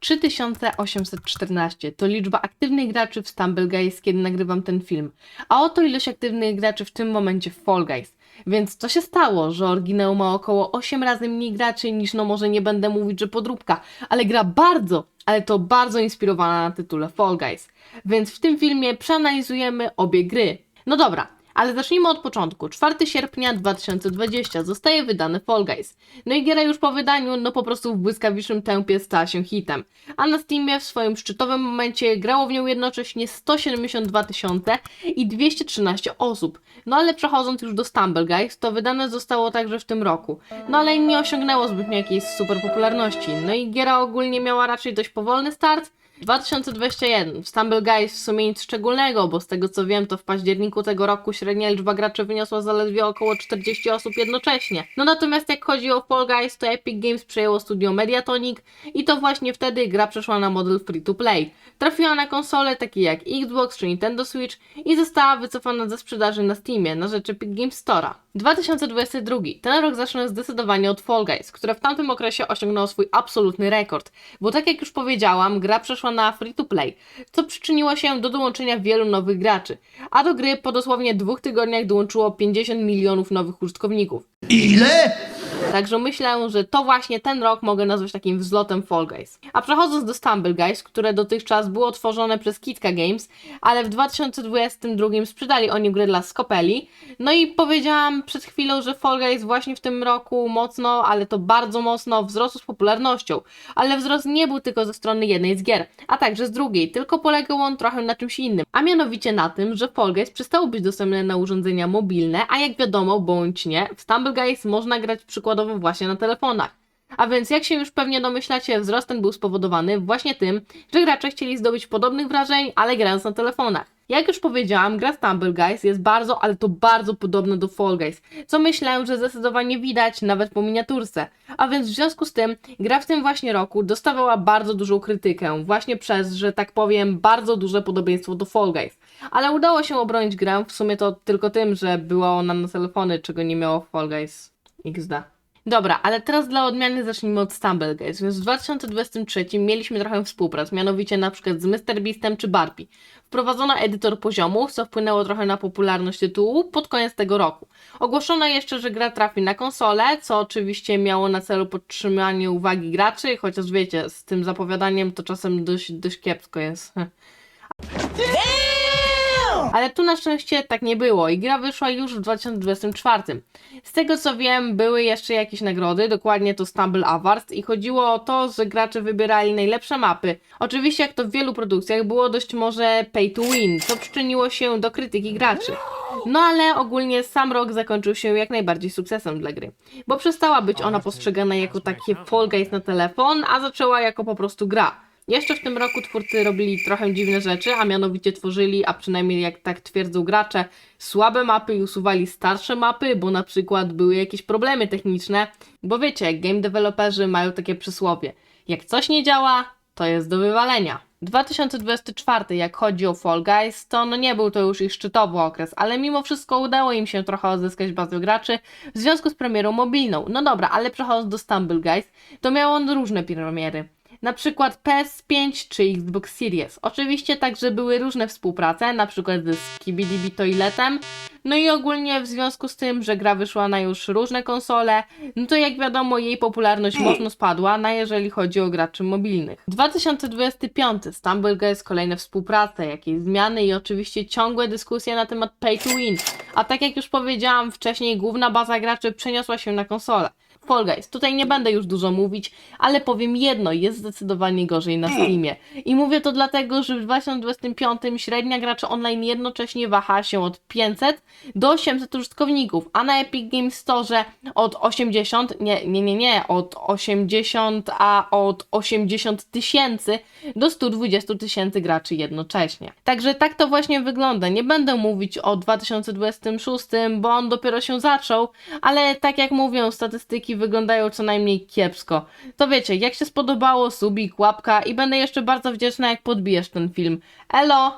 3814 to liczba aktywnych graczy w Stumble Guys, kiedy nagrywam ten film. A oto ilość aktywnych graczy w tym momencie w Fall Guys. Więc co się stało, że oryginał ma około 8 razy mniej graczy niż, no może nie będę mówić, że podróbka, ale gra bardzo, ale to bardzo inspirowana na tytule Fall Guys. Więc w tym filmie przeanalizujemy obie gry. No dobra, ale zacznijmy od początku. 4 sierpnia 2020 zostaje wydany Fall Guys. No i giera już po wydaniu, no po prostu w błyskawicznym tempie stała się hitem. A na Steamie w swoim szczytowym momencie grało w nią jednocześnie 172 tysiące i 213 osób. No ale przechodząc już do Stumble Guys, to wydane zostało także w tym roku. No ale nie osiągnęło zbytnio jakiejś super popularności. No i giera ogólnie miała raczej dość powolny start, 2021. W Stumble Guys w sumie nic szczególnego, bo z tego co wiem, to w październiku tego roku średnia liczba graczy wyniosła zaledwie około 40 osób jednocześnie. No natomiast jak chodzi o Fall Guys, to Epic Games przejęło studio Mediatonic i to właśnie wtedy gra przeszła na model free to play. Trafiła na konsole takie jak Xbox czy Nintendo Switch i została wycofana ze sprzedaży na Steamie na rzecz Epic Games Store'a. 2022. Ten rok zaczyna zdecydowanie od Fall Guys, które w tamtym okresie osiągnęło swój absolutny rekord, bo tak jak już powiedziałam, gra przeszła na free to play, co przyczyniło się do dołączenia wielu nowych graczy, a do gry po dosłownie dwóch tygodniach dołączyło 50 milionów nowych użytkowników. Ile? Także myślę, że to właśnie ten rok mogę nazwać takim wzlotem Fall Guys. A przechodząc do Stumble Guys, które dotychczas było tworzone przez Kitka Games, ale w 2022 sprzedali oni grę dla Scopeli. No i powiedziałam przed chwilą, że Fall Guys właśnie w tym roku mocno, ale to bardzo mocno wzrosł z popularnością. Ale wzrost nie był tylko ze strony jednej z gier, a także z drugiej, tylko polegał on trochę na czymś innym. A mianowicie na tym, że Fall Guys przestało być dostępne na urządzenia mobilne, a jak wiadomo, bądź nie, w Stumble Guys można grać przykładowo właśnie na telefonach. A więc, jak się już pewnie domyślacie, wzrost ten był spowodowany właśnie tym, że gracze chcieli zdobyć podobnych wrażeń, ale grając na telefonach. Jak już powiedziałam, gra Stumble Guys jest bardzo, ale to bardzo podobna do Fall Guys, co myślę, że zdecydowanie widać nawet po miniaturce. A więc w związku z tym, gra w tym właśnie roku dostawała bardzo dużą krytykę, właśnie przez, że tak powiem, bardzo duże podobieństwo do Fall Guys. Ale udało się obronić grę, w sumie to tylko tym, że była ona na telefony, czego nie miało Fall Guys XD. Dobra, ale teraz dla odmiany zacznijmy od Stumble Guys. Więc w 2023 mieliśmy trochę współprac, mianowicie na przykład z MrBeastem czy Barbie. Wprowadzono edytor poziomów, co wpłynęło trochę na popularność tytułu pod koniec tego roku. Ogłoszono jeszcze, że gra trafi na konsolę, co oczywiście miało na celu podtrzymanie uwagi graczy, chociaż wiecie, z tym zapowiadaniem to czasem dość, dość kiepsko jest. Ale tu na szczęście tak nie było i gra wyszła już w 2024. Z tego co wiem, były jeszcze jakieś nagrody, dokładnie to Stumble Awards i chodziło o to, że gracze wybierali najlepsze mapy. Oczywiście jak to w wielu produkcjach było dość może pay to win, co przyczyniło się do krytyki graczy. No ale ogólnie sam rok zakończył się jak najbardziej sukcesem dla gry, bo przestała być ona postrzegana jako takie Fall Guys na telefon, a zaczęła jako po prostu gra. Jeszcze w tym roku twórcy robili trochę dziwne rzeczy, a mianowicie tworzyli, a przynajmniej jak tak twierdzą gracze, słabe mapy i usuwali starsze mapy, bo na przykład były jakieś problemy techniczne. Bo wiecie, game deweloperzy mają takie przysłowie: jak coś nie działa, to jest do wywalenia. 2024, jak chodzi o Fall Guys, to no nie był to już ich szczytowy okres, ale mimo wszystko udało im się trochę odzyskać bazę graczy w związku z premierą mobilną. No dobra, ale przechodząc do Stumble Guys, to miał on różne premiery na przykład PS5 czy Xbox Series. Oczywiście także były różne współprace, na przykład ze Skibidi Toiletem. No i ogólnie w związku z tym, że gra wyszła na już różne konsole, no to jak wiadomo jej popularność mocno spadła, na jeżeli chodzi o graczy mobilnych. 2025 Stumble Guys kolejne współprace, jakieś zmiany i oczywiście ciągłe dyskusje na temat pay to win. A tak jak już powiedziałam wcześniej, główna baza graczy przeniosła się na konsolę. Fall Guys. Tutaj nie będę już dużo mówić, ale powiem jedno, jest zdecydowanie gorzej na Steamie. I mówię to dlatego, że w 2025 średnia graczy online jednocześnie waha się od 500 do 800 użytkowników, a na Epic Games Store od 80, nie, nie, nie, nie, od 80, a od 80 tysięcy do 120 tysięcy graczy jednocześnie. Także tak to właśnie wygląda. Nie będę mówić o 2026, bo on dopiero się zaczął, ale tak jak mówią statystyki wyglądają co najmniej kiepsko. To wiecie, jak się spodobało, subik, łapka i będę jeszcze bardzo wdzięczna jak podbijesz ten film. Elo!